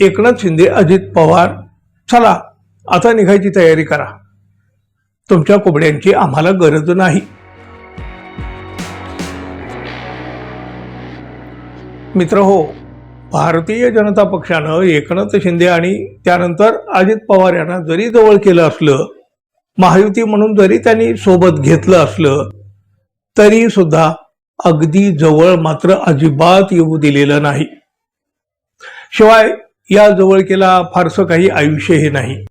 एकनाथ शिंदे अजित पवार चला आता निघायची तयारी करा. तुमच्या कोबड्यांची आम्हाला गरज नाही. मित्र हो भारतीय जनता पक्षानं एकनाथ शिंदे आणि त्यानंतर अजित पवार यांना जरी जवळ केलं असलं महायुती म्हणून जरी त्यांनी सोबत घेतलं असलं तरी सुद्धा अगदी जवळ मात्र अजिबात येऊ दिलेलं नाही. शिवाय या जवळकेला फारसं काही आयुष्य हे नाही.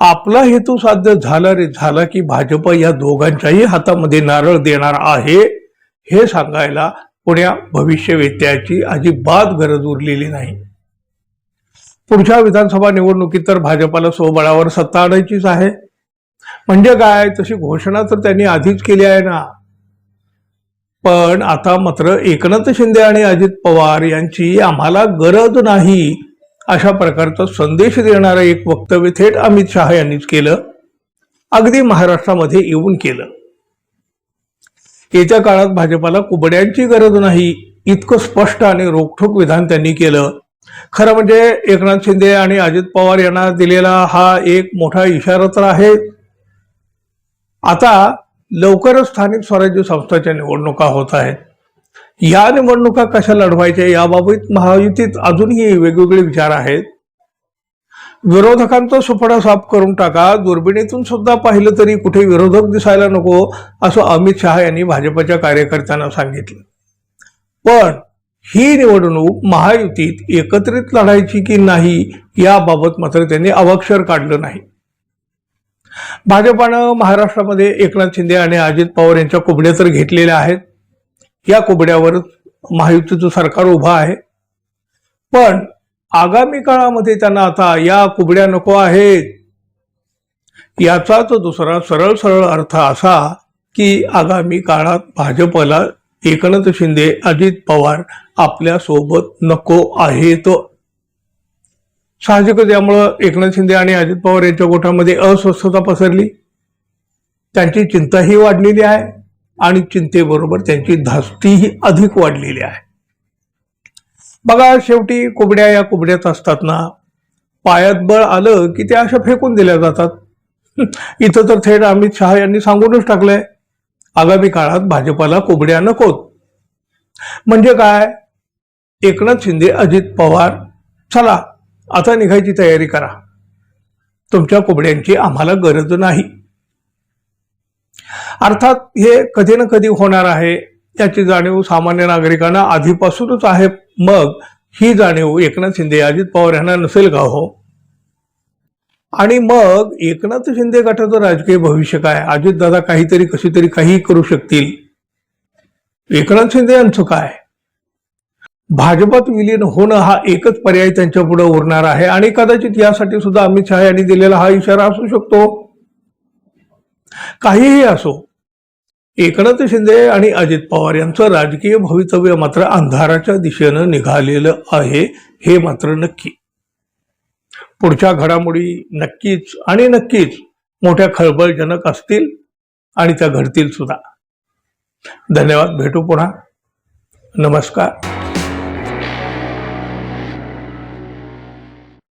आपला हेतू साध्य झाला रे झाला की भाजप या दोघांच्याही हातामध्ये नारळ देणार आहे हे सांगायला पुण्या भविष्यवेत्याची अजिबात गरज उरलेली नाही. पुढच्या विधानसभा निवडणुकीत तर भाजपाला स्वबळावर सत्ता आणायचीच आहे. म्हणजे काय तशी घोषणा तर त्यांनी आधीच केली आहे ना. पण आता मात्र एकनाथ शिंदे आणि अजित पवार यांची आम्हाला गरज नाही अशा प्रकारचा संदेश देणारं एक वक्तव्य थेट अमित शहा यांनीच केलं अगदी महाराष्ट्रामध्ये येऊन केलं. येत्या काळात भाजपाला कुबड्यांची गरज नाही इतकं स्पष्ट आणि रोखठोक विधान त्यांनी केलं. खरं म्हणजे एकनाथ शिंदे आणि अजित पवार यांना दिलेला हा एक मोठा इशारा तर आहे. आता लवकरच स्थानिक स्वराज्य संस्थांच्या निवडणुका होत आहेत. या निवडणुका कशा लढवायच्या याबाबत महायुतीत अजूनही वेगवेगळे विचार आहेत. विरोधकांचा सुपडा साफ करून टाका दुर्बिणीतून सुद्धा पाहिलं तरी कुठे विरोधक दिसायला नको असं अमित शहा यांनी भाजपच्या कार्यकर्त्यांना सांगितलं. पण ही निवडणूक महायुतीत एकत्रित लढायची की नाही याबाबत मात्र त्यांनी अवाक्षर काढलं नाही. भाजपानं महाराष्ट्रामध्ये एकनाथ शिंदे आणि अजित पवार यांच्या कुबड्या तर घेतलेल्या आहेत. या कुबड्यावरच महायुतीचं सरकार उभं आहे. पण आगामी काळामध्ये त्यांना आता या कुबड्या नको आहेत. याचाच दुसरा सरळ सरळ अर्थ असा की आगामी काळात भाजपला एकनाथ शिंदे अजित पवार आपल्यासोबत नको आहेत. साहजिकच यामुळं एकनाथ शिंदे आणि अजित पवार यांच्या गोठामध्ये अस्वस्थता पसरली. त्यांची चिंताही वाढलेली आहे आणि चिंतेबरोबर त्यांची धास्तीही अधिक वाढलेली आहे. बघा शेवटी कोबड्या या कोबड्यात असतात ना पायात बळ आलं की त्या अशा फेकून दिल्या जातात. इथं तर थेट अमित शहा यांनी सांगूनच टाकलंय आगामी काळात भाजपाला कोबड्या नकोत. म्हणजे काय? एकनाथ शिंदे अजित पवार चला. आता निघायची तयारी करा. तुमच्या कोबड्यांची आम्हाला गरज नाही. अर्थात हे कधी ना कधी होणार आहे. याची जाणीव सामान्य नागरिकांना आधीपासूनच आहे. मग ही जाणीव एकनाथ शिंदे अजित पवार यांना नसेल का हो? आणि मग एकनाथ शिंदे गटाचं राजकीय भविष्य काय? अजितदादा काहीतरी कशी तरी काही करू शकतील. एकनाथ शिंदे यांचं काय? भाजपात विलीन होणं हा एकच पर्याय त्यांच्या पुढे उरणार आहे. आणि कदाचित यासाठी सुद्धा अमित शहा यांनी दिलेला हा इशारा असू शकतो. काहीही असो एकनाथ शिंदे आणि अजित पवार यांचं राजकीय भवितव्य मात्र अंधाराच्या दिशेनं निघालेलं आहे हे मात्र नक्की. पुढच्या घडामोडी नक्कीच आणि नक्कीच मोठ्या खळबळजनक असतील आणि त्या घडतील सुद्धा. धन्यवाद भेटू पुन्हा. नमस्कार.